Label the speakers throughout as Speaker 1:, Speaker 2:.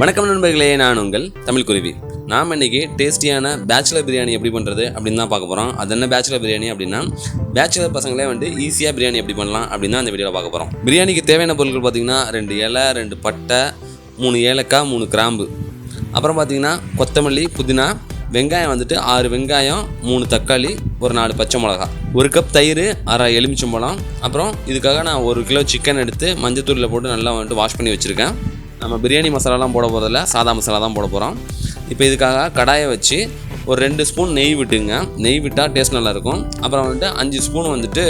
Speaker 1: வணக்கம். நண்பர்களே நான் உங்கள் தமிழ் குருவி. நாம் இன்றைக்கி டேஸ்டியான பேச்சுலர் பிரியாணி எப்படி பண்ணுறது அப்படின்னு தான் பார்க்க போகிறோம் அது என்ன பேச்சுலர் பிரியாணி அப்படின்னா பேச்சுலர் பசங்களே வந்து ஈஸியாக பிரியாணி எப்படி பண்ணலாம் அப்படின்னு தான் அந்த வீடியோவில் பார்க்க போகிறோம் பிரியாணிக்கு தேவையான பொருட்கள் பார்த்திங்கன்னா ரெண்டு இலை ரெண்டு பட்டை மூணு ஏலக்காய் மூணு கிராம்பு. அப்புறம் பார்த்திங்கன்னா கொத்தமல்லி புதினா வெங்காயம் வந்துட்டு ஆறு வெங்காயம் மூணு தக்காளி ஒரு நாலு பச்சை மிளகா ஒரு கப் தயிர் அரை எலுமிச்சம்பழம். அப்புறம் இதுக்காக நான் ஒரு கிலோ சிக்கன் எடுத்து மஞ்சத்தூரில் போட்டு நல்லா வந்துட்டு வாஷ் பண்ணி வச்சுருக்கேன். நம்ம பிரியாணி மசாலாலாம் போட போகிறதில்ல சாதா மசாலா தான் போட போகிறோம் இப்போ இதுக்காக கடாயை வச்சு ஒரு ரெண்டு ஸ்பூன் நெய் விட்டுங்க. நெய் விட்டால் டேஸ்ட் நல்லாயிருக்கும். அப்புறம் வந்துட்டு அஞ்சு ஸ்பூன் வந்துட்டு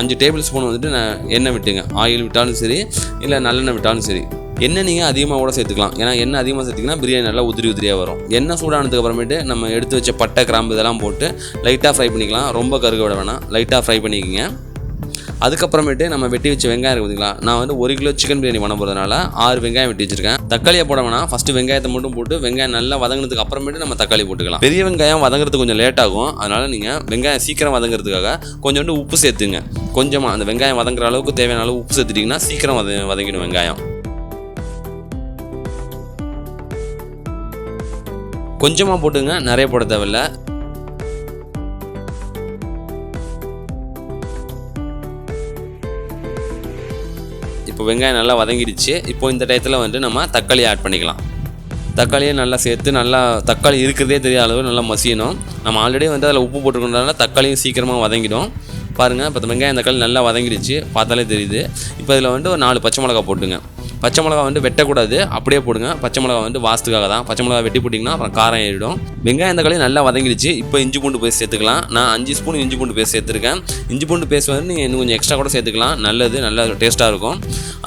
Speaker 1: அஞ்சு டேபிள் ஸ்பூன் வந்துட்டு நான் எண்ணெய் விட்டுங்க. ஆயில் விட்டாலும் சரி இல்லை நல்லெண்ணெய் விட்டாலும் சரி. எண்ணெய் நீங்கள் அதிகமாக கூட சேர்த்துக்கலாம். ஏன்னா எண்ணெய் அதிகமாக சேர்த்திங்கன்னா பிரியாணி நல்லா உதிரி உதிரியாக வரும். எண்ணெய் சூடானதுக்கு அப்புறமேட்டு நம்ம எடுத்து வச்ச பட்டை கிராம்பு இதெல்லாம் போட்டு லைட்டாக ஃப்ரை பண்ணிக்கலாம். ரொம்ப கருக விட வேணாம். லைட்டாக ஃப்ரை பண்ணிக்கோங்க. அதுக்கப்புறமேட்டு நம்ம வெட்டி வச்ச வெங்காயம் இருக்கு பார்த்தீங்களா நான் வந்து ஒரு கிலோ சிக்கன் பிரியாணி பண்ண போகிறதுனால ஆறு வெங்காயம் வெட்டி வச்சிருக்கேன். தக்காளியை போட வேணாம். ஃபஸ்ட்டு வெங்காயத்தை மட்டும் போட்டு வெங்காயம் நல்லா வதங்கினதுக்கு அப்புறமேட்டு நம்ம தக்காளி போட்டுக்கலாம். பெரிய வெங்காயம் வதங்குறதுக்கு கொஞ்சம் லேட் ஆகும். அதனால் நீங்கள் வெங்காயம் சீக்கிரம் வதங்குறதுக்காக கொஞ்சோண்டு உப்பு சேர்த்துங்க. கொஞ்சமாக அந்த வெங்காயம் வதங்குற அளவுக்கு தேவையான அளவு உப்பு சேர்த்துட்டிங்கன்னா சீக்கிரம் வத வதங்கிடும் வெங்காயம். கொஞ்சமாக போட்டுங்க. நிறைய போட தேவையில்ல. இப்போ வெங்காயம் நல்லா வதங்கிடுச்சு. இப்போ இந்த டயத்தில் வந்து நம்ம தக்காளி ஆட் பண்ணிக்கலாம். தக்காளியை நல்லா சேர்த்து நல்லா தக்காளி இருக்கிறதே தெரியாத அளவு நல்லா மசியணும். நம்ம ஆல்ரெடி வந்து அதில் உப்பு போட்டுருக்கனால தக்காளியும் சீக்கிரமாக வதங்கிடும். பாருங்கள் இப்போ வெங்காயம் தக்காளி நல்லா வதங்கிடுச்சு. பார்த்தாலே தெரியுது. இப்போ இதில் வந்து ஒரு நாலு பச்சை மிளகா போட்டுங்க. பச்சை மிளகா வந்து வெட்டக்கூடாது. அப்படியே போடுங்க. பச்சை மிளகா வந்து வாஸ்துக்காக தான். பச்சை மிளகா வெட்டி போட்டிங்கன்னா அப்புறம் காரம் ஏறிடும். வெங்காயம் தக்காளி நல்லா வதங்கிடுச்சு. இப்போ இஞ்சி பூண்டு பேஸ்ட் சேர்த்துக்கலாம். நான் அஞ்சு ஸ்பூன் இஞ்சி பூண்டு பேஸ்ட் சேர்த்துருக்கேன். இஞ்சி பூண்டு பேஸ்ட் வந்து நீங்கள் இன்னும் கொஞ்சம் எக்ஸ்ட்ரா கூட சேர்த்துக்கலாம். நல்லது நல்ல டேஸ்ட்டாக இருக்கும்.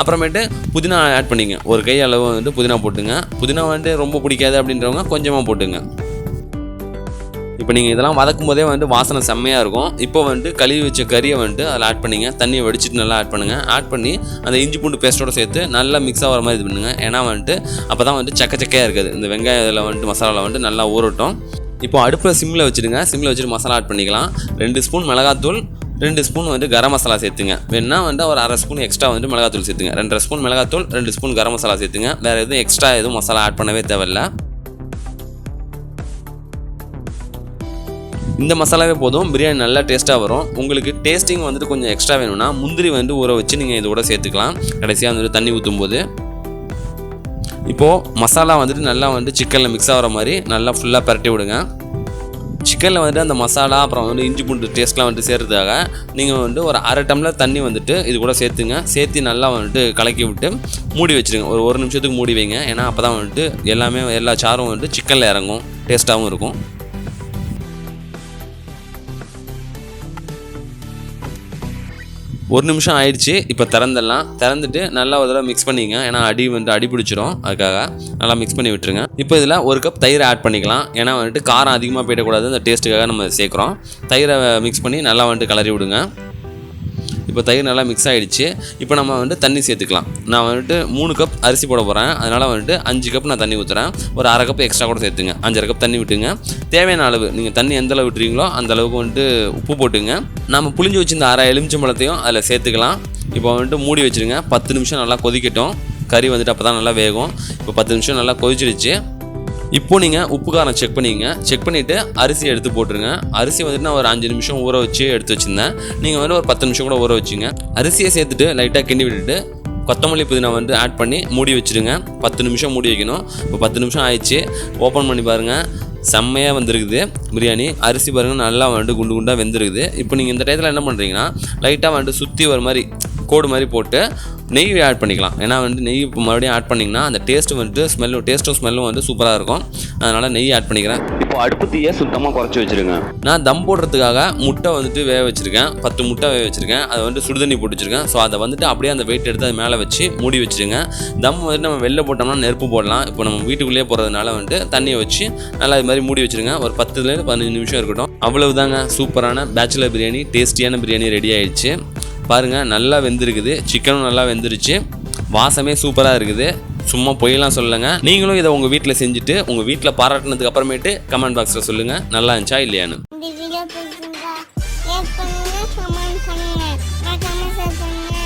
Speaker 1: அப்புறமேட்டு புதினா ஆட் பண்ணிங்க. ஒரு கை அளவு வந்து புதினா போட்டுங்க. புதினா வந்து ரொம்ப பிடிக்காது அப்படின்றவங்க கொஞ்சமாக போட்டுங்க. இப்போ நீங்கள் இதெல்லாம் வதக்கும் போதே வந்து வாசனை செம்மையாக இருக்கும். இப்போ வந்துட்டு கழுவி வச்ச கறியை வந்துட்டு அதில் ஆட் பண்ணிங்க. தண்ணியை வடிச்சிட்டு நல்லா ஆட் பண்ணுங்கள் ஆட் பண்ணி அந்த இஞ்சி பூண்டு பேஸ்ட்டோட சேர்த்து நல்லா மிக்ஸ் ஆகிற மாதிரி இது பண்ணுங்கள் ஏன்னா வந்துட்டு அப்போ தான் வந்துட்டு சக்க சக்கையாக இந்த வெங்காயம் இதில் வந்துட்டு மசாலாவில் வந்துட்டு நல்லா ஊறட்டும். இப்போ அடுப்பில் சிம்மில் வச்சுடுங்க. சிம்மில் வச்சுட்டு மசாலா ஆட் பண்ணிக்கலாம். ரெண்டு ஸ்பூன் மிளகாத்தூள் ரெண்டு ஸ்பூன் வந்து கரம் மசாலா சேர்த்துங்க. வேணா வந்து ஒரு அரை ஸ்பூன் எக்ஸ்ட்ரா வந்து மிளகாத்தூள் சேர்த்துங்க. ரெண்டரை ஸ்பூன் மிளகாத்தூள் ரெண்டு ஸ்பூன் கரம் மசாலா சேர்த்துங்க. வேறு எதுவும் எக்ஸ்ட்ரா எதுவும் மசாலா ஆட் பண்ணவே தேவையில்லை. இந்த மசாலாவே போதும். பிரியாணி நல்லா டேஸ்ட்டாக வரும். உங்களுக்கு டேஸ்டிங் வந்துட்டு கொஞ்சம் எக்ஸ்ட்ரா வேணும்னா முந்திரி வந்து ஊற வச்சு நீங்கள் இது கூட சேர்த்துக்கலாம். கடைசியாக வந்துட்டு தண்ணி ஊற்றும் போது இப்போது மசாலா வந்துட்டு நல்லா வந்து சிக்கனில் மிக்ஸ் ஆகிற மாதிரி நல்லா ஃபுல்லாக பரட்டி விடுங்க. சிக்கனில் வந்துட்டு அந்த மசாலா அப்புறம் வந்து இஞ்சி பூண்டு டேஸ்ட்லாம் வந்துட்டு சேர்றதுக்காக நீங்கள் வந்து ஒரு அரை டம்ளர் தண்ணி வந்துட்டு இது கூட சேர்த்துங்க. சேர்த்து நல்லா வந்துட்டு கலக்கி விட்டு மூடி வச்சுருங்க. ஒரு ஒரு நிமிஷத்துக்கு மூடி வைங்க. ஏன்னா அப்போ தான் வந்துட்டு எல்லாமே எல்லா சாரும் வந்துட்டு சிக்கனில் இறங்கும். டேஸ்ட்டாகவும் இருக்கும். ஒரு நிமிஷம் ஆயிடுச்சு இப்போ திறந்துடலாம். திறந்துட்டு நல்லா ஒரு தடவை மிக்ஸ் பண்ணிங்க. ஏன்னா அடி வந்து அடி பிடிச்சிரும். அதுக்காக நல்லா மிக்ஸ் பண்ணி விட்டுருங்க. இப்போ இதில் ஒரு கப் தயிர் ஆட் பண்ணிக்கலாம். ஏன்னா வந்துட்டு காரம் அதிகமாக போயிடக்கூடாது. அந்த டேஸ்ட்டுக்காக நம்ம சேர்க்குறோம். தயிரை மிக்ஸ் பண்ணி நல்லா வந்துட்டு கிளறி விடுங்க. இப்போ தயிர் நல்லா மிக்ஸ் ஆகிடுச்சு இப்போ நம்ம வந்துட்டு தண்ணி சேர்த்துக்கலாம். நான் வந்துட்டு மூணு கப் அரிசி போட போகிறேன் அதனால் வந்துட்டு அஞ்சு கப் நான் தண்ணி ஊற்றுறேன் ஒரு அரை கப் எக்ஸ்ட்ரா கூட சேர்த்துங்க. அஞ்சரை கப் தண்ணி விட்டுங்க. தேவையான அளவு நீங்கள் தண்ணி எந்த அளவு விட்டுறீங்களோ அந்த அளவுக்கு வந்துட்டு உப்பு போட்டுங்க. நம்ம புளிஞ்சு வச்சிருந்த அரை எலுமிச்சம்பழத்தையும் அதில் சேர்த்துக்கலாம். இப்போ வந்துட்டு மூடி வச்சுருங்க. பத்து நிமிஷம் நல்லா கொதிக்கட்டும். கறி வந்துட்டு அப்போ தான் நல்லா வேகும். இப்போ பத்து நிமிஷம் நல்லா கொதிச்சிடுச்சு. இப்போ நீங்கள் உப்பு காரம் செக் பண்ணிக்கங்க. செக் பண்ணிவிட்டு அரிசி எடுத்து போட்டுருங்க. அரிசி வந்துட்டு நான் ஒரு அஞ்சு நிமிஷம் ஊற வச்சு எடுத்து வச்சுருந்தேன். நீங்கள் வந்து ஒரு பத்து நிமிஷம் கூட ஊற வச்சுங்க. அரிசியை சேர்த்துட்டு லைட்டாக கிண்டி விட்டுட்டு கொத்தமல்லி புதினா வந்து ஆட் பண்ணி மூடி வச்சுருங்க. பத்து நிமிஷம் மூடி வைக்கணும். இப்போ பத்து நிமிஷம் ஆயிடுச்சு. ஓப்பன் பண்ணி பாருங்கள் செம்மையாக வந்திருக்குது. பிரியாணி அரிசி பாருங்கள் நல்லா வந்துட்டு குண்டு குண்டாக வெந்திருக்குது. இப்போ நீங்கள் இந்த டயத்தில் என்ன பண்ணுறீங்கன்னா லைட்டாக வந்துட்டு சுற்றி வர மாதிரி கோடு மாதிரி போட்டு நெய் ஆட் பண்ணிக்கலாம். ஏன்னா வந்து நெய் இப்போ மறுபடியும் ஆட் பண்ணிங்கன்னா அந்த டேஸ்ட்டு வந்துட்டு ஸ்மெல்லும் டேஸ்ட்டும் ஸ்மெல்லும் வந்து சூப்பராக இருக்கும். அதனால் நெய் ஆட் பண்ணிக்கிறேன். இப்போ அடுப்பு தீயை சுத்தமாக குறைச்சி வச்சுருங்க. நான் தம் போடுறதுக்காக முட்டை வந்துட்டு வேக வச்சுருக்கேன். பத்து முட்டை வேக வச்சுருக்கேன். அதை வந்து சுடுதண்ணி போட்டு வச்சுருக்கேன். ஸோ அதை வந்துட்டு அப்படியே அந்த வெயிட் எடுத்து அது மேலே வச்சு மூடி வச்சுருங்க. தம் வந்துட்டு நம்ம வெளில போட்டோம்னா நெருப்பு போடலாம். இப்போ நம்ம வீட்டுக்குள்ளேயே போகிறதுனால வந்துட்டு தண்ணியை வச்சு நல்லா இது மாதிரி மூடி வச்சுருங்க. ஒரு பத்துலேருந்து பதினஞ்சு நிமிஷம் இருக்கட்டும். அவ்வளவுதாங்க. சூப்பரான பேச்சுலர் பிரியாணி டேஸ்டியான பிரியாணி ரெடி ஆயிடுச்சு. பாருங்கள் நல்லா வெந்திருக்குது. சிக்கனும் நல்லா வெந்துருச்சு. வாசமே சூப்பராக இருக்குது. சும்மா பொய்யெல்லாம் சொல்லுங்கள் நீங்களும் இதை உங்கள் வீட்டில் செஞ்சுட்டு உங்கள் வீட்டில் பாராட்டினதுக்கு அப்புறமேட்டு கமெண்ட் பாக்ஸில் சொல்லுங்கள் நல்லா இருந்துச்சா இல்லையான்னு.
Speaker 2: கமெண்ட் பண்ணுங்க.